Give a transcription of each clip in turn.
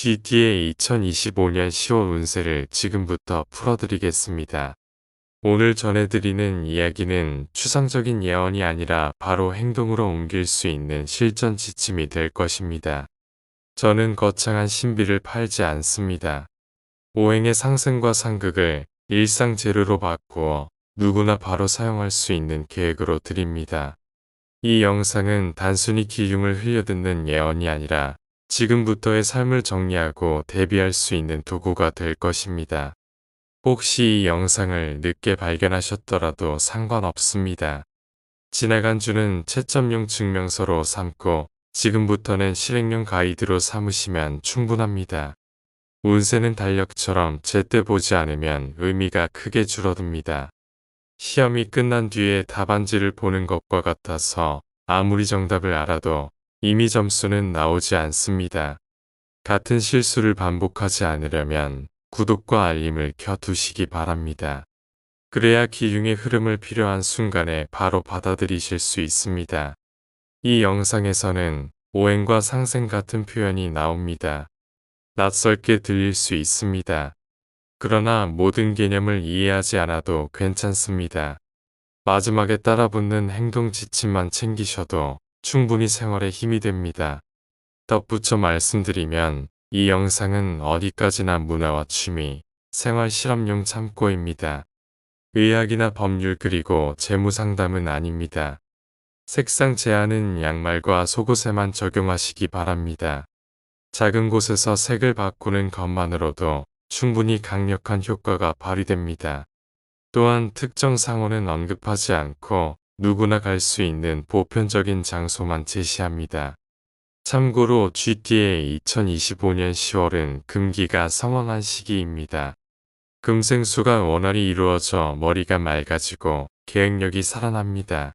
GT의 2025년 10월 운세를 지금부터 풀어드리겠습니다. 오늘 전해드리는 이야기는 추상적인 예언이 아니라 바로 행동으로 옮길 수 있는 실전 지침이 될 것입니다. 저는 거창한 신비를 팔지 않습니다. 오행의 상승과 상극을 일상 재료로 바꾸어 누구나 바로 사용할 수 있는 계획으로 드립니다. 이 영상은 단순히 기흉을 흘려듣는 예언이 아니라 지금부터의 삶을 정리하고 대비할 수 있는 도구가 될 것입니다. 혹시 이 영상을 늦게 발견하셨더라도 상관없습니다. 지나간 주는 채점용 증명서로 삼고 지금부터는 실행용 가이드로 삼으시면 충분합니다. 운세는 달력처럼 제때 보지 않으면 의미가 크게 줄어듭니다. 시험이 끝난 뒤에 답안지를 보는 것과 같아서 아무리 정답을 알아도 이미 점수는 나오지 않습니다. 같은 실수를 반복하지 않으려면 구독과 알림을 켜두시기 바랍니다. 그래야 기흉의 흐름을 필요한 순간에 바로 받아들이실 수 있습니다. 이 영상에서는 오행과 상생 같은 표현이 나옵니다. 낯설게 들릴 수 있습니다. 그러나 모든 개념을 이해하지 않아도 괜찮습니다. 마지막에 따라붙는 행동 지침만 챙기셔도 충분히 생활에 힘이 됩니다. 덧붙여 말씀드리면 이 영상은 어디까지나 문화와 취미, 생활 실험용 참고입니다. 의학이나 법률 그리고 재무 상담은 아닙니다. 색상 제한은 양말과 속옷에만 적용하시기 바랍니다. 작은 곳에서 색을 바꾸는 것만으로도 충분히 강력한 효과가 발휘됩니다. 또한 특정 상호는 언급하지 않고 누구나 갈 수 있는 보편적인 장소만 제시합니다. 참고로 GT의 2025년 10월은 금기가 성황한 시기입니다. 금생수가 원활히 이루어져 머리가 맑아지고 계획력이 살아납니다.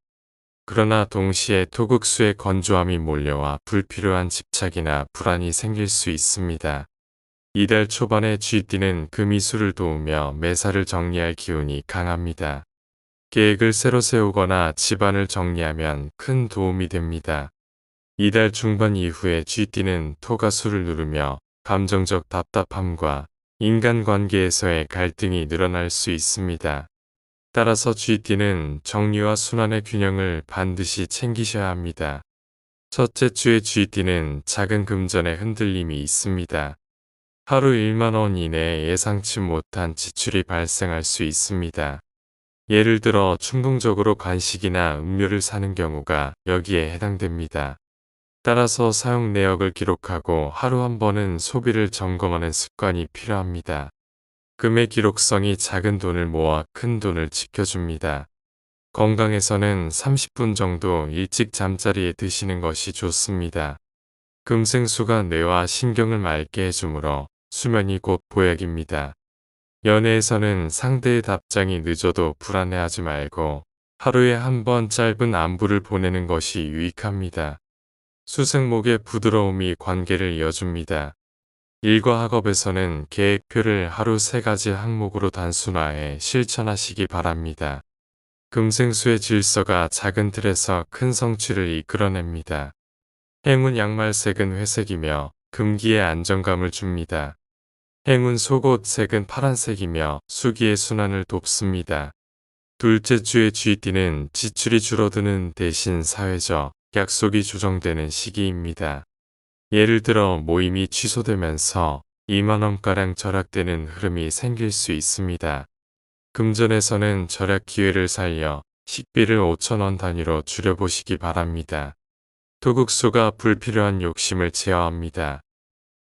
그러나 동시에 토극수의 건조함이 몰려와 불필요한 집착이나 불안이 생길 수 있습니다. 이달 초반에 GT는 금이수를 도우며 매사를 정리할 기운이 강합니다. 계획을 새로 세우거나 집안을 정리하면 큰 도움이 됩니다. 이달 중반 이후에 GT는 토가수를 누르며 감정적 답답함과 인간관계에서의 갈등이 늘어날 수 있습니다. 따라서 GT는 정리와 순환의 균형을 반드시 챙기셔야 합니다. 첫째 주의 GT는 작은 금전의 흔들림이 있습니다. 하루 1만원 이내에 예상치 못한 지출이 발생할 수 있습니다. 예를 들어 충동적으로 간식이나 음료를 사는 경우가 여기에 해당됩니다. 따라서 사용 내역을 기록하고 하루 한 번은 소비를 점검하는 습관이 필요합니다. 금의 기록성이 작은 돈을 모아 큰 돈을 지켜줍니다. 건강에서는 30분 정도 일찍 잠자리에 드시는 것이 좋습니다. 금생수가 뇌와 신경을 맑게 해주므로 수면이 곧 보약입니다. 연애에서는 상대의 답장이 늦어도 불안해하지 말고 하루에 한 번 짧은 안부를 보내는 것이 유익합니다. 수생목의 부드러움이 관계를 이어줍니다. 일과 학업에서는 계획표를 하루 세 가지 항목으로 단순화해 실천하시기 바랍니다. 금생수의 질서가 작은 틀에서 큰 성취를 이끌어냅니다. 행운 양말색은 회색이며 금기에 안정감을 줍니다. 행운 속옷 색은 파란색이며 수기의 순환을 돕습니다. 둘째 주의 GT는 지출이 줄어드는 대신 사회적 약속이 조정되는 시기입니다. 예를 들어 모임이 취소되면서 2만원가량 절약되는 흐름이 생길 수 있습니다. 금전에서는 절약 기회를 살려 식비를 5천원 단위로 줄여보시기 바랍니다. 도국수가 불필요한 욕심을 제어합니다.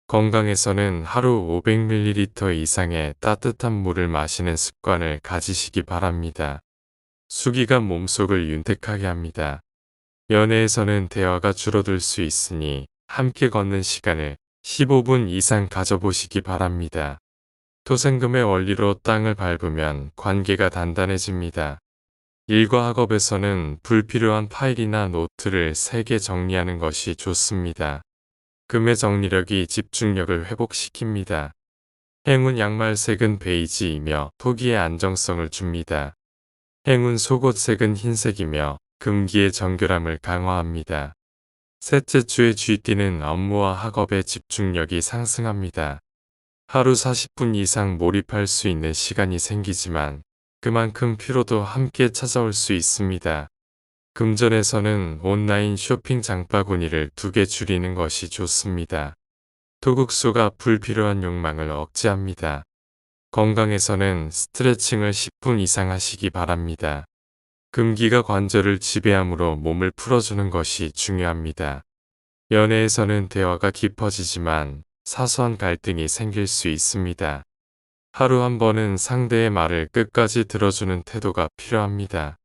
건강에서는 하루 500ml 이상의 따뜻한 물을 마시는 습관을 가지시기 바랍니다. 수기가 몸속을 윤택하게 합니다. 연애에서는 대화가 줄어들 수 있으니 함께 걷는 시간을 15분 이상 가져보시기 바랍니다. 토생금의 원리로 땅을 밟으면 관계가 단단해집니다. 일과 학업에서는 불필요한 파일이나 노트를 3개 정리하는 것이 좋습니다. 금의 정리력이 집중력을 회복시킵니다. 행운 양말색은 베이지이며 토기의 안정성을 줍니다. 행운 속옷색은 흰색이며 금기의 정결함을 강화합니다. 셋째 주에 쥐띠는 업무와 학업의 집중력이 상승합니다. 하루 40분 이상 몰입할 수 있는 시간이 생기지만 그만큼 피로도 함께 찾아올 수 있습니다. 금전에서는 온라인 쇼핑 장바구니를 두 개 줄이는 것이 좋습니다. 토국수가 불필요한 욕망을 억제합니다. 건강에서는 스트레칭을 10분 이상 하시기 바랍니다. 금기가 관절을 지배하므로 몸을 풀어주는 것이 중요합니다. 연애에서는 대화가 깊어지지만 사소한 갈등이 생길 수 있습니다. 하루 한 번은 상대의 말을 끝까지 들어주는 태도가 필요합니다.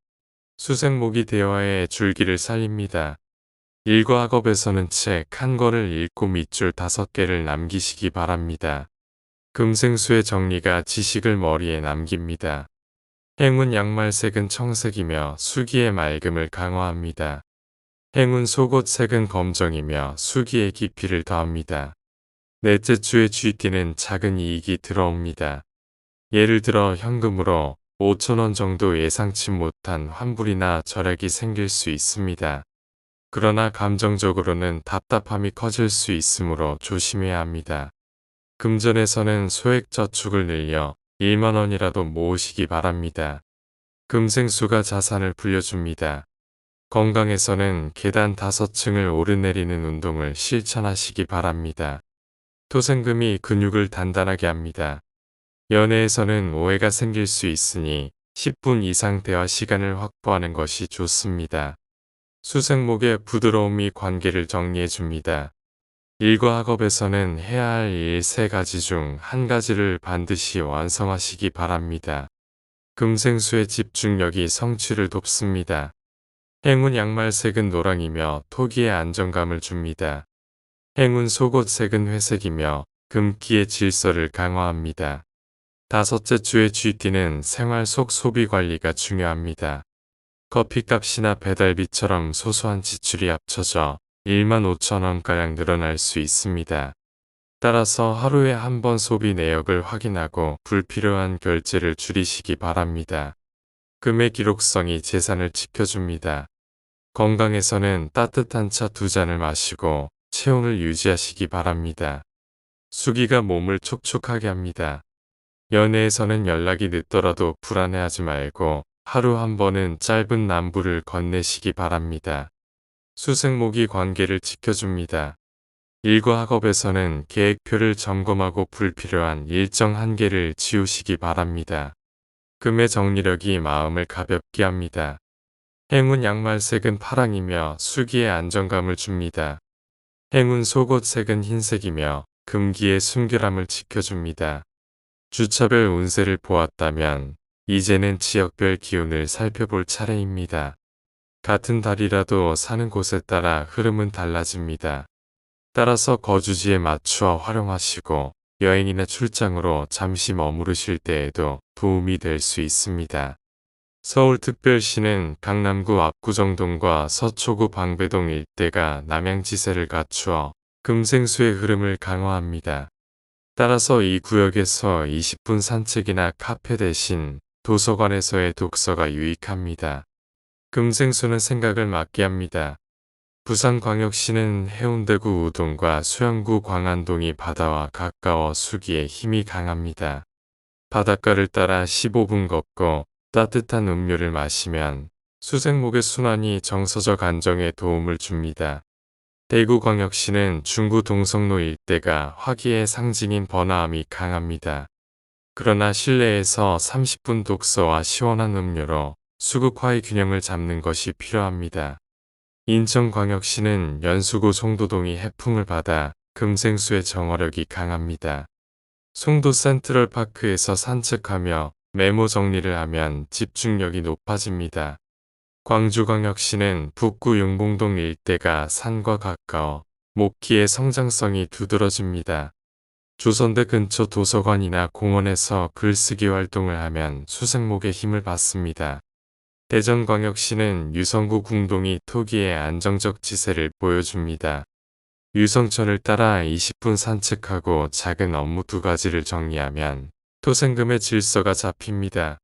수생목이 대화의 줄기를 살립니다. 일과 학업에서는 책 한 권을 읽고 밑줄 다섯 개를 남기시기 바랍니다. 금생수의 정리가 지식을 머리에 남깁니다. 행운 양말색은 청색이며 수기의 맑음을 강화합니다. 행운 속옷색은 검정이며 수기의 깊이를 더합니다. 넷째 주에 쥐띠는 작은 이익이 들어옵니다. 예를 들어 현금으로 5천원 정도 예상치 못한 환불이나 절약이 생길 수 있습니다. 그러나 감정적으로는 답답함이 커질 수 있으므로 조심해야 합니다. 금전에서는 소액 저축을 늘려 1만원이라도 모으시기 바랍니다. 금생수가 자산을 불려줍니다. 건강에서는 계단 5층을 오르내리는 운동을 실천하시기 바랍니다. 토생금이 근육을 단단하게 합니다. 연애에서는 오해가 생길 수 있으니 10분 이상 대화 시간을 확보하는 것이 좋습니다. 수생목의 부드러움이 관계를 정리해 줍니다. 일과 학업에서는 해야 할 일 세 가지 중 한 가지를 반드시 완성하시기 바랍니다. 금생수의 집중력이 성취를 돕습니다. 행운 양말색은 노랑이며 토기의 안정감을 줍니다. 행운 속옷색은 회색이며 금기의 질서를 강화합니다. 다섯째 주의 쥐띠는 생활 속 소비 관리가 중요합니다. 커피값이나 배달비처럼 소소한 지출이 합쳐져 1만 5천원가량 늘어날 수 있습니다. 따라서 하루에 한 번 소비 내역을 확인하고 불필요한 결제를 줄이시기 바랍니다. 금의 기록성이 재산을 지켜줍니다. 건강에서는 따뜻한 차 두 잔을 마시고 체온을 유지하시기 바랍니다. 수기가 몸을 촉촉하게 합니다. 연애에서는 연락이 늦더라도 불안해하지 말고 하루 한 번은 짧은 남부를 건네시기 바랍니다. 수생목이 관계를 지켜줍니다. 일과 학업에서는 계획표를 점검하고 불필요한 일정 한계를 지우시기 바랍니다. 금의 정리력이 마음을 가볍게 합니다. 행운 양말색은 파랑이며 수기의 안정감을 줍니다. 행운 속옷색은 흰색이며 금기의 순결함을 지켜줍니다. 주차별 운세를 보았다면 이제는 지역별 기운을 살펴볼 차례입니다. 같은 달이라도 사는 곳에 따라 흐름은 달라집니다. 따라서 거주지에 맞추어 활용하시고 여행이나 출장으로 잠시 머무르실 때에도 도움이 될 수 있습니다. 서울특별시는 강남구 압구정동과 서초구 방배동 일대가 남양지세를 갖추어 금생수의 흐름을 강화합니다. 따라서 이 구역에서 20분 산책이나 카페 대신 도서관에서의 독서가 유익합니다. 금생수는 생각을 맞게 합니다. 부산광역시는 해운대구 우동과 수영구 광안동이 바다와 가까워 수기에 힘이 강합니다. 바닷가를 따라 15분 걷고 따뜻한 음료를 마시면 수생목의 순환이 정서적 안정에 도움을 줍니다. 대구광역시는 중구 동성로 일대가 화기의 상징인 번화함이 강합니다. 그러나 실내에서 30분 독서와 시원한 음료로 수국화의 균형을 잡는 것이 필요합니다. 인천광역시는 연수구 송도동이 해풍을 받아 금생수의 정화력이 강합니다. 송도 센트럴파크에서 산책하며 메모 정리를 하면 집중력이 높아집니다. 광주광역시는 북구 용봉동 일대가 산과 가까워 목기의 성장성이 두드러집니다. 조선대 근처 도서관이나 공원에서 글쓰기 활동을 하면 수생목의 힘을 받습니다. 대전광역시는 유성구 궁동이 토기의 안정적 지세를 보여줍니다. 유성천을 따라 20분 산책하고 작은 업무 두 가지를 정리하면 토생금의 질서가 잡힙니다.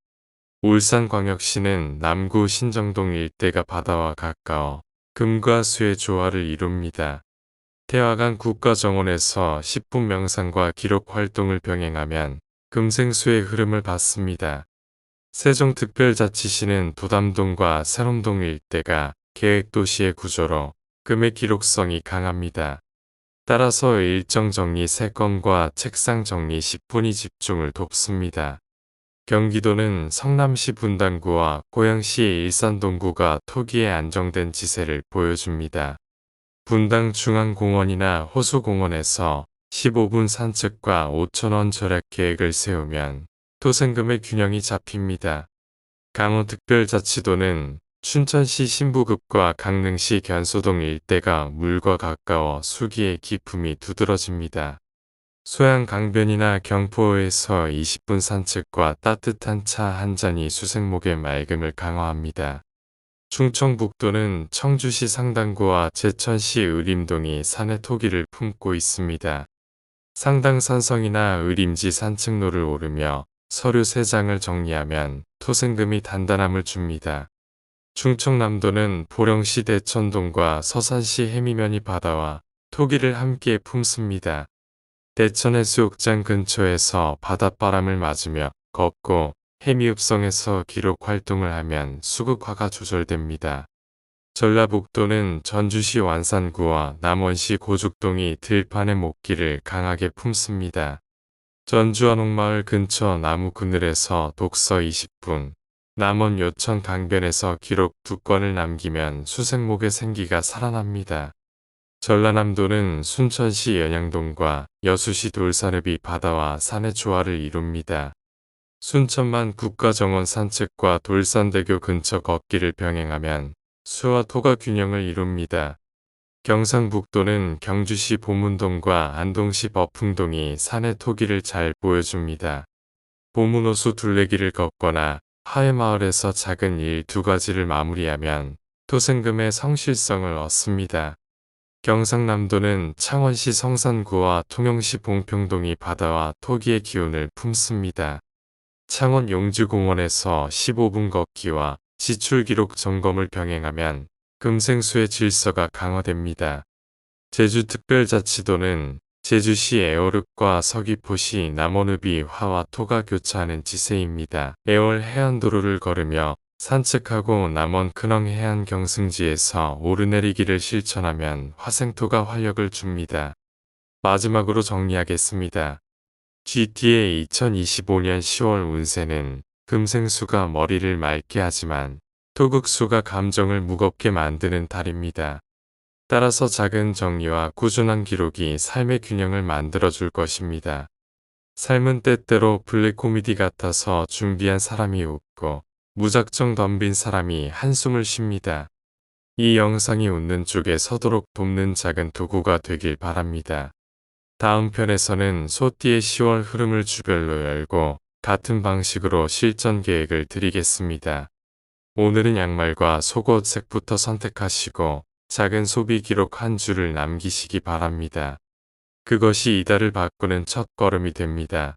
울산광역시는 남구 신정동 일대가 바다와 가까워 금과 수의 조화를 이룹니다. 태화강 국가정원에서 10분 명상과 기록 활동을 병행하면 금생수의 흐름을 받습니다. 세종특별자치시는 도담동과 세롬동 일대가 계획도시의 구조로 금의 기록성이 강합니다. 따라서 일정 정리 3건과 책상 정리 10분이 집중을 돕습니다. 경기도는 성남시 분당구와 고양시 일산동구가 토기에 안정된 지세를 보여줍니다. 분당 중앙공원이나 호수공원에서 15분 산책과 5천원 절약 계획을 세우면 토생금의 균형이 잡힙니다. 강원특별자치도는 춘천시 신부급과 강릉시 견소동 일대가 물과 가까워 수기의 기품이 두드러집니다. 소양 강변이나 경포에서 20분 산책과 따뜻한 차 한 잔이 수생목의 맑음을 강화합니다. 충청북도는 청주시 상당구와 제천시 의림동이 산의 토기를 품고 있습니다. 상당산성이나 의림지 산책로를 오르며 서류 3장을 정리하면 토생금이 단단함을 줍니다. 충청남도는 보령시 대천동과 서산시 해미면이 바다와 토기를 함께 품습니다. 대천 해수욕장 근처에서 바닷바람을 맞으며 걷고 해미읍성에서 기록 활동을 하면 수국화가 조절됩니다. 전라북도는 전주시 완산구와 남원시 고죽동이 들판의 목기를 강하게 품습니다. 전주 한옥마을 근처 나무 그늘에서 독서 20분, 남원 요천 강변에서 기록 두 건을 남기면 수생목의 생기가 살아납니다. 전라남도는 순천시 연양동과 여수시 돌산읍이 바다와 산의 조화를 이룹니다. 순천만 국가정원 산책과 돌산대교 근처 걷기를 병행하면 수와 토가 균형을 이룹니다. 경상북도는 경주시 보문동과 안동시 버풍동이 산의 토기를 잘 보여줍니다. 보문호수 둘레길을 걷거나 하회마을에서 작은 일 두 가지를 마무리하면 토생금의 성실성을 얻습니다. 경상남도는 창원시 성산구와 통영시 봉평동이 바다와 토기의 기운을 품습니다. 창원 용주공원에서 15분 걷기와 지출 기록 점검을 병행하면 금생수의 질서가 강화됩니다. 제주특별자치도는 제주시 애월읍과 서귀포시 남원읍이 화와 토가 교차하는 지세입니다. 애월 해안도로를 걸으며 산책하고 남원 근흥 해안 경승지에서 오르내리기를 실천하면 화생토가 활력을 줍니다. 마지막으로 정리하겠습니다. GTA 2025년 10월 운세는 금생수가 머리를 맑게 하지만 토극수가 감정을 무겁게 만드는 달입니다. 따라서 작은 정리와 꾸준한 기록이 삶의 균형을 만들어줄 것입니다. 삶은 때때로 블랙 코미디 같아서 준비한 사람이 웃고 무작정 덤빈 사람이 한숨을 쉽니다. 이 영상이 웃는 쪽에 서도록 돕는 작은 도구가 되길 바랍니다. 다음 편에서는 소띠의 10월 흐름을 주별로 열고 같은 방식으로 실전 계획을 드리겠습니다. 오늘은 양말과 속옷 색부터 선택하시고 작은 소비 기록 한 줄을 남기시기 바랍니다. 그것이 이달을 바꾸는 첫 걸음이 됩니다.